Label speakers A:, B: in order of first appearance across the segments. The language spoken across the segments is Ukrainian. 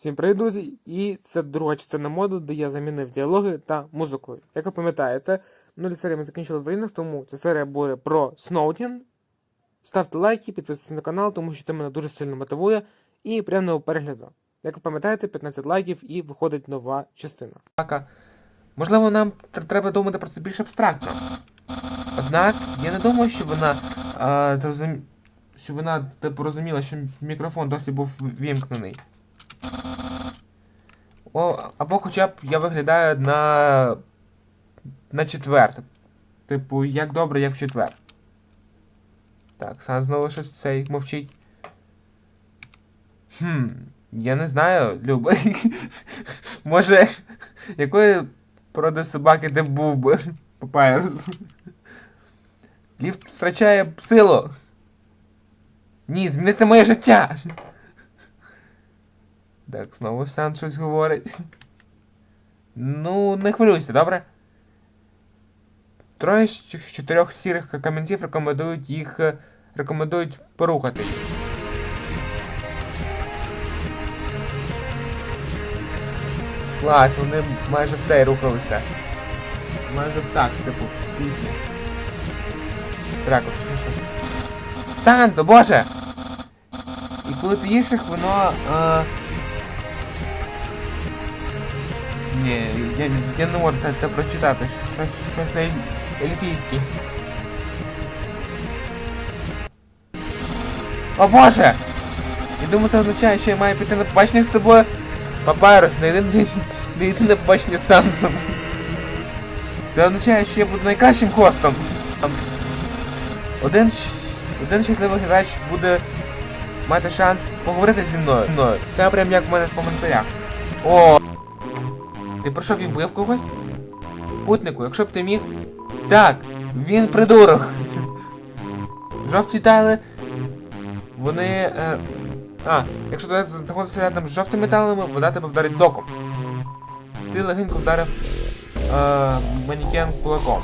A: Всім привіт, друзі! І це друга частина моду, де я замінив діалоги та музику. Як ви пам'ятаєте, минулі серії ми закінчили в руїнах, тому ця серія буде про Сноуден. Ставте лайки, підписуйтесь на канал, тому що це мене дуже сильно мотивує. І приємного перегляду. Як ви пам'ятаєте, 15 лайків і виходить нова частина.
B: Можливо, нам треба думати про це більш абстрактно. Однак я не думаю, що вона а, зрозум... що вона типу розуміла, що мікрофон досі був вімкнений. О, або хоча б я виглядаю на. на четвер. Типу, як добре, як в четвер. Так, сам знову щось цей мовчить. Хм, я не знаю, Люба. Може, якої породи собаки ти був би, Папайрус? Ліфт втрачає силу. Ні, зміниться моє життя. Так, знову Сан щось говорить. Ну, не хвилюйся, добре? Троє з чотирьох сірих камінців рекомендують їх. е, рекомендують порухати. Клас, вони майже в цей рухалися. Майже в так, типу, пісні. Драко, точніше. Санзо, боже! І коли ти їш їх, воно. А... Ні, я, я не можу це, це прочитати. Щось, щось на ель- ельфійське. О боже! Я думаю, це означає, що я маю піти на побачення з тобою. Папайрус, не не, не йди на побачення з Сансом. Це означає, що я буду найкращим хостом. Один, один щасливий грач буде мати шанс поговорити. Зі мною. Це прям як в мене в коментарях. О! Ти пройшов і вбив когось? Путнику, якщо б ти міг. Так, він придурок. Жовті тайли. Вони. Е... А, якщо ти знаходишся рядом з жовтими металами, вода тебе вдарить доком. Ти легенько вдарив е, манікен кулаком.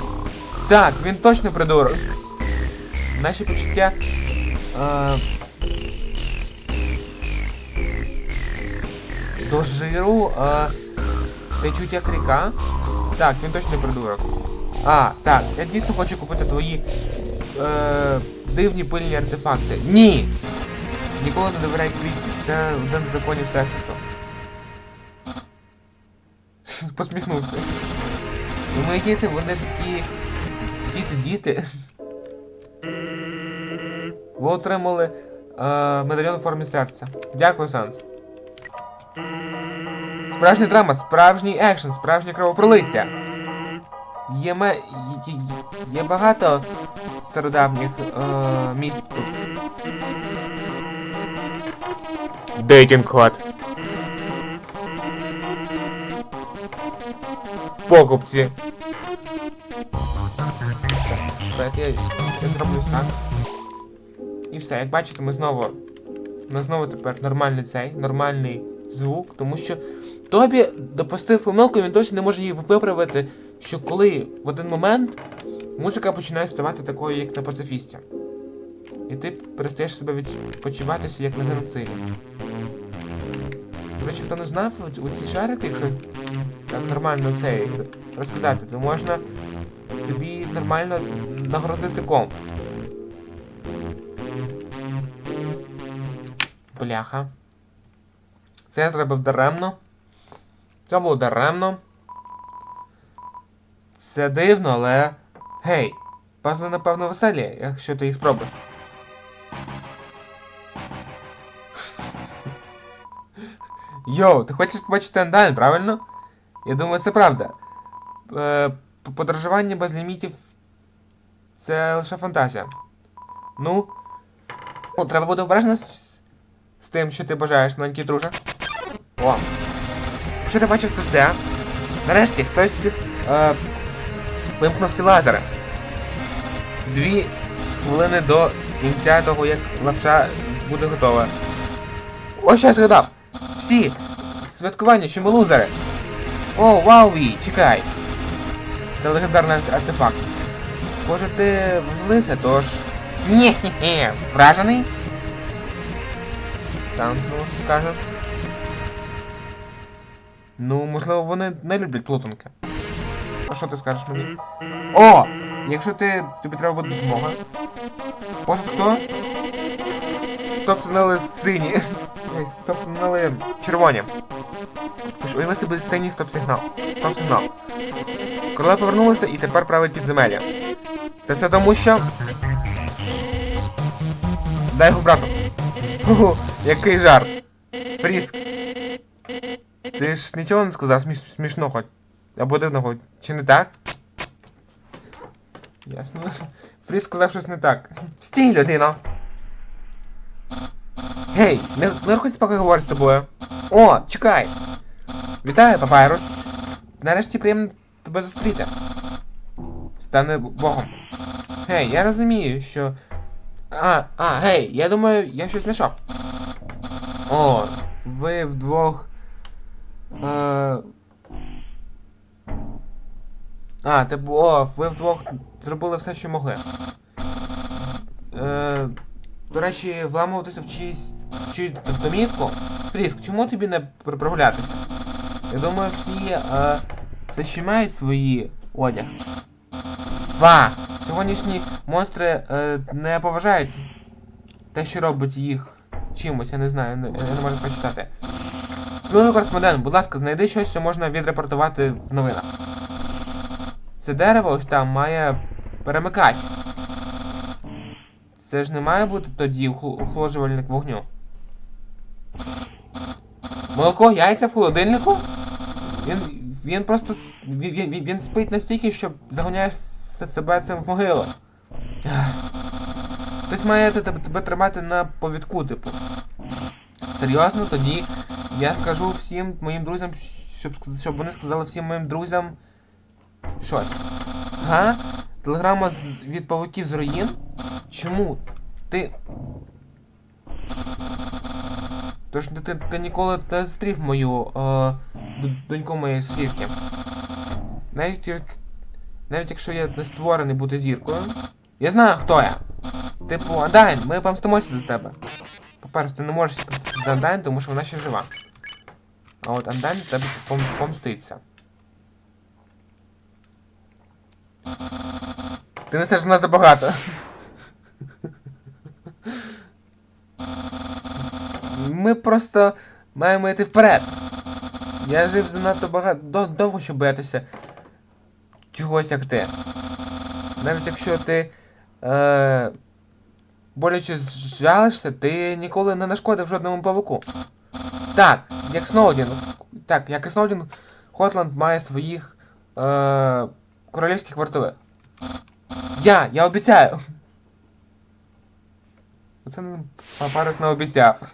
B: Так, він точно придурок. Наші почуття. Е, до жиру. Е, течуть як ріка. Так, він точно придурок. А, так, я дійсно хочу купити твої е, дивні пильні артефакти. Ні! Ніколи не довіряй квітці. Це один з законів Всесвіту. Посміхнувся. Ну, мої діти, вони такі. Діти-діти. Ви отримали е, медальйон у формі серця. Дякую, Санс. Справжня драма, справжній екшен, справжнє кровопролиття. Є, ме... є, є- багато стародавніх е, місць тут. Дейтінг хат. Покупці. Чекайте, я, я зроблю так. І все, як бачите, ми знову. У нас знову тепер нормальний цей, нормальний звук, тому що Тобі допустив помилку, він досі не може її виправити, що коли в один момент музика починає ставати такою, як на пацифісті. І ти перестаєш себе відпочиватися як на геноциді. До речі, хто не знав, у- ці шарики, якщо так нормально цей розкидати, то можна собі нормально нагрузити комп. Бляха. Це я зробив даремно. Це було даремно. Це дивно, але. Гей, пазли, напевно, веселі, якщо ти їх спробуєш. Йоу, ти хочеш побачити Андайн, правильно? Я думаю, це правда. Е, подорожування без лімітів. Це лише фантазія. Ну. Ну, треба бути обережно з, з тим, що ти бажаєш, маленький друже. О. Якщо ти бачив це все, нарешті хтось е, вимкнув ці лазери. Дві хвилини до кінця того, як лапша буде готова. Ось що я згадав! Всі! Святкування, що ми лузери! О, вауі, чекай! Це легендарний артефакт. Схоже, ти взлився, тож. ні хе Вражений? Сам знову що скаже. Ну, можливо, вони не люблять плутанки. А що ти скажеш мені? О! Якщо ти тобі треба буде допомога. Посуд хто? Стоп сигнали сині. Стоп сигнали червоні. Тож уяви собі синій стоп сигнал. Стоп сигнал. Королева повернулася і тепер править підземелля. Це все тому, що. Дай його брату. Ху-ху, який жарт. Фріск. Ти ж нічого не сказав сміш- смішно хоч. Або дивно хоч. Чи не так? Ясно. Фріск сказав щось не так. Стій, людино! Гей, не, не рухайся, поки говорю з тобою. О, чекай! Вітаю, Папайрус. Нарешті приємно тебе зустріти. Стане богом. Гей, я розумію, що. А, а, гей, я думаю, я щось знайшов. О, ви вдвох. Е... А, ти б- о, ви вдвох зробили все, що могли. Е... До речі, вламуватися в чиїсь в домівку? Фріск, чому тобі не прогулятися? Я думаю, всі е, все ще мають свої одяг. Ва! Сьогоднішні монстри е, не поважають те, що робить їх чимось, я не знаю, не- я не можу прочитати. Сміливий кореспондент, будь ласка, знайди щось, що можна відрепортувати в новинах. Це дерево ось там має перемикач. Це ж не має бути тоді охолоджувальник вогню. Молоко, яйця в холодильнику? Він, він просто він, він, він- спить настільки, що загоняє с- себе цим в могилу. Хтось має тебе тримати на повідку, типу. Серйозно, тоді я скажу всім моїм друзям, щоб, щоб вони сказали всім моїм друзям щось. Га? Телеграма з, від павуків з руїн? Чому? Ти. Тож ти, ти, ти ніколи не зустрів мою е, доньку моєї сусідки. Навіть як. Навіть якщо я не створений бути зіркою. Я знаю, хто я. Типу, Адайн, ми помстимося за тебе. По-перше, ти не можеш помстити за Андайн, тому що вона ще жива. А от Андайн за пом- помститься. Ти несеш занадто багато. Ми просто маємо йти вперед. Я жив занадто багато довго, щоб боятися чогось як ти. Навіть якщо ти е, боляче жалишся, ти ніколи не нашкодив жодному павуку. Так, як Сноудін. Так, як і Сноудін, Хотланд має своїх е, королівських вартових. Я, я обіцяю. Оце нам Папарес не обіцяв.